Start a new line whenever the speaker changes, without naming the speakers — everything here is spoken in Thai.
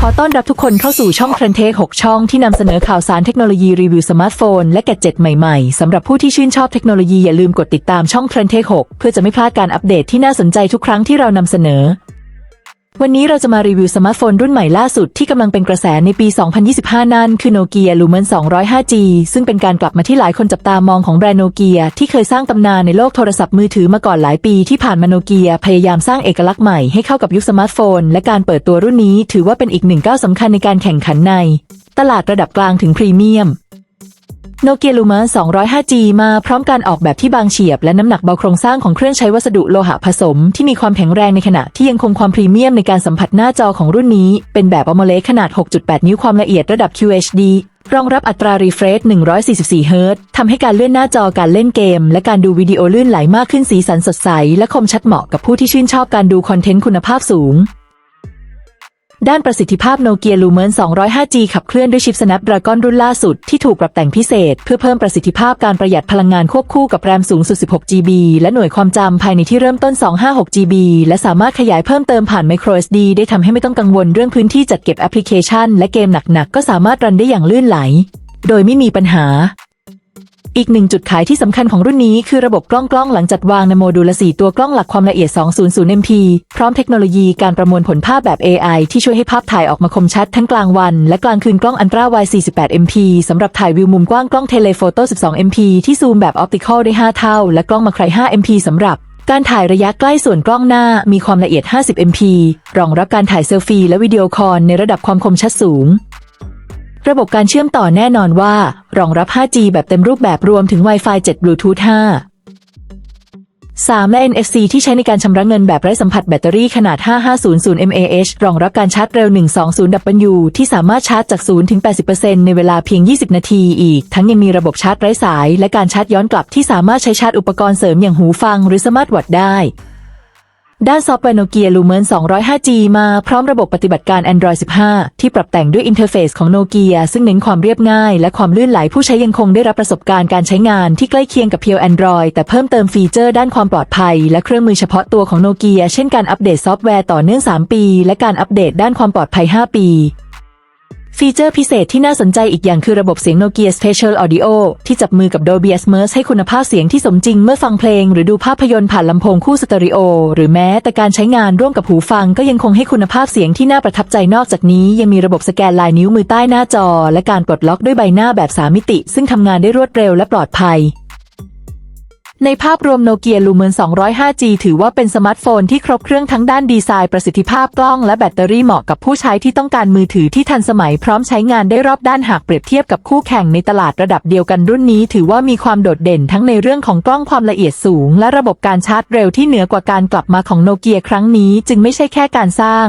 ขอต้อนรับทุกคนเข้าสู่ช่องเทรนเทค6ช่องที่นำเสนอข่าวสารเทคโนโลยีรีวิวสมาร์ทโฟน และแกจเจ็ตใหม่ๆสำหรับผู้ที่ชื่นชอบเทคโนโลยีอย่าลืมกดติดตามช่องเทรนเทค6เพื่อจะไม่พลาดการอัปเดตที่น่าสนใจทุกครั้งที่เรานำเสนอ วันนี้เราจะมารีวิวสมาร์ทโฟนรุ่นใหม่ล่าสุดที่กำลังเป็นกระแสในปี 2025 นั่นคือ Nokia Lumia 205G ซึ่งเป็นการกลับมาที่หลายคนจับตามองของแบรนด์โนเกียที่เคยสร้างตำนานในโลกโทรศัพท์มือถือมาก่อนหลายปีที่ผ่านมาโนเกียพยายามสร้างเอกลักษณ์ใหม่ให้เข้ากับยุคสมาร์ทโฟน และการเปิดตัวรุ่นนี้ถือว่าเป็นอีกหนึ่งก้าวสำคัญในการแข่งขันใน ตลาดระดับกลางถึงพรีเมียม โนเกียลูมา 205G มาพร้อมการออกแบบที่บางเฉียบ และน้ำหนักเบาโครงสร้างของเครื่องใช้วัสดุโลหะผสม ที่มีความแข็งแรงในขณะที่ยังคงความพรีเมียมในการสัมผัสหน้าจอของรุ่นนี้ เป็นแบบ AMOLED ขนาด 6.8 นิ้วความละเอียดระดับ QHD รองรับอัตรา refresh 144 เฮิรตซ์ทำให้การเลื่อนหน้าจอการเล่นเกม และการดูวิดีโอลื่นไหลมากขึ้นสีสันสดใส และคมชัดเหมาะกับผู้ที่ชื่นชอบการดูคอนเทนต์คุณภาพสูง ด้านประสิทธิภาพโนเกียลูเมน 205G ขับเคลื่อนด้วยชิป Snapdragon รุ่นล่าสุดที่ถูกปรับแต่งพิเศษ เพื่อเพิ่มประสิทธิภาพการประหยัดพลังงานควบคู่กับแรมสูงสุด 16GB และหน่วยความจำภายในที่เริ่มต้น 256GB และสามารถขยายเพิ่มเติมผ่าน microSD ได้ทำให้ไม่ต้องกังวลเรื่องพื้นที่จัดเก็บแอปพลิเคชัน และเกมหนักๆก็สามารถรันได้อย่างลื่นไหล โดยไม่มีปัญหา อีกหนึ่งจุดขายที่สำคัญของรุ่นนี้คือระบบกล้องกล้องหลังจัดวางในโมดูลละ4ตัวกล้องหลักความละเอียด 200 MP พร้อมเทคโนโลยีการประมวลผลภาพแบบ AI ที่ช่วยให้ภาพถ่ายออกมาคมชัดทั้งกลางวัน และกลางคืนกล้องอันตราไวด์48 MP สำหรับถ่ายวิวมุมกว้างกล้องเทเลโฟโต้12 MP ที่ซูมแบบออปติคอลได้ 5 เท่า และกล้องมาไคร5 MP สำหรับการถ่ายระยะใกล้ส่วนกล้องหน้ามีความละเอียด 50 MP รองรับการถ่ายเซลฟี่และวิดีโอคอลในระดับความคมชัดสูง ระบบการเชื่อมต่อแน่นอนว่า รองรับ 5G แบบเต็มรูปแบบรวมถึง Wi-Fi 7 Bluetooth 5 3 และ NFC ที่ใช้ในการชำระเงินแบบไร้สัมผัสแบตเตอรี่ขนาด 5500 mAh รองรับการชาร์จเร็ว 120W ที่สามารถชาร์จจาก 0 ถึง 80%ในเวลาเพียง 20 นาทีอีก ทั้งยังมีระบบชาร์จไร้สาย และการชาร์จย้อนกลับที่สามารถใช้ชาร์จอุปกรณ์เสริมอย่างหูฟังหรือสมาร์ทวอทได้ ด้านซอฟต์แวร์โนเกียลูเมน 205G มาพร้อมระบบปฏิบัติการ Android 15 ที่ปรับแต่งด้วยอินเทอร์เฟซของโนเกียซึ่งเน้นความเรียบง่าย และความลื่นไหลผู้ใช้ยังคงได้รับประสบการณ์การใช้งานที่ใกล้เคียงกับเพียว Android แต่เพิ่มเติมฟีเจอร์ด้านความปลอดภัย และเครื่องมือเฉพาะตัวของโนเกียเช่นการอัปเดตซอฟต์แวร์ต่อเนื่อง 3 ปี และการอัปเดตด้านความปลอดภัย 5 ปี ฟีเจอร์พิเศษที่น่าสนใจอีกอย่างคือระบบเสียง Nokia Spatial Audio ที่จับมือกับ Dolby Atmos ให้คุณภาพเสียงที่สมจริงเมื่อฟังเพลง หรือดูภาพยนตร์ผ่านลำโพงคู่สเตอริโอ หรือแม้แต่การใช้งานร่วมกับหูฟังก็ยังคงให้คุณภาพเสียงที่น่าประทับใจนอกจากนี้ยังมีระบบสแกนลายนิ้วมือใต้หน้าจอ และการปลดล็อกด้วยใบหน้าแบบ3มิติ ซึ่งทำงานได้รวดเร็วและปลอดภัย ในภาพรวมโนเกียลูเมน 205G ถือว่าเป็นสมาร์ทโฟนที่ครบเครื่องทั้งด้านดีไซน์ประสิทธิภาพกล้องและแบตเตอรี่เหมาะกับผู้ใช้ที่ต้องการมือถือที่ทันสมัยพร้อมใช้งานได้รอบด้านหากเปรียบเทียบกับคู่แข่งในตลาดระดับเดียวกันรุ่นนี้ ถือว่ามีความโดดเด่นทั้งในเรื่องของกล้องความละเอียดสูง และระบบการชาร์จเร็วที่เหนือกว่าการกลับมาของโนเกียครั้งนี้ จึงไม่ใช่แค่การสร้าง